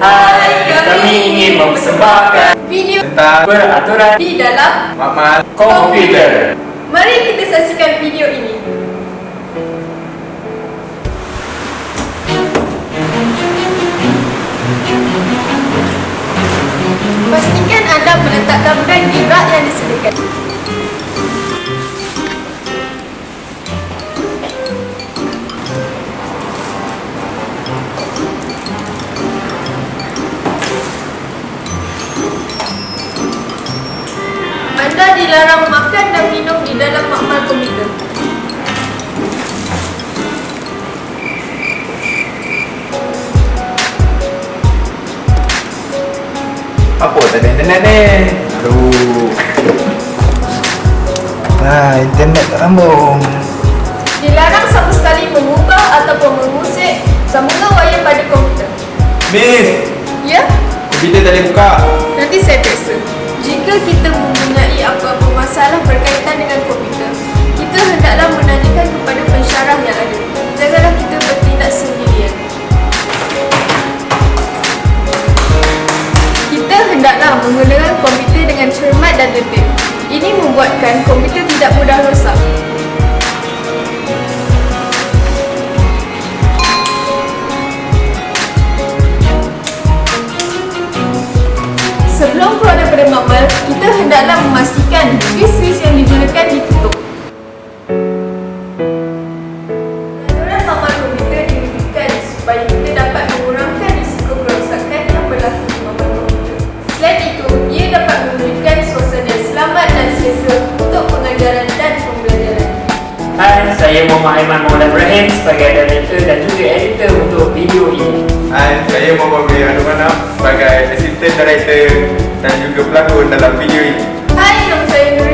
Hai, kami ingin mempersembahkan Video Tentang peraturan di dalam makmal komputer. Mari kita saksikan video ini. Anda dilarang makan dan minum di dalam makmal komputer. Apa tadi internet ni? Aduh. Nah, internet tak sambung. Dilarang sama sekali mengubah ataupun mengusik sambungan wayar pada komputer. Miss, Ya? komputer tadi buka. Nanti saya periksa. Jika kita mempunyai Sebelum keluar daripada makmal, kita hendaklah memastikan switch-switch yang digunakan ditutup. Peraturan makmal komputer diwujudkan supaya kita dapat mengurangkan risiko kerosakan yang berlaku di makmal komputer. Selain itu, ia dapat mewujudkan suasana selamat dan selesa untuk pengajaran dan pembelajaran. Hai, saya Muhammad Aiman Muhammad Ibrahim sebagai director dan juga editor untuk video ini. Hai, saya Muhammad Bri Anumanam sebagai assistant director dan juga pelakon dalam video ini. Hai, nama saya Nur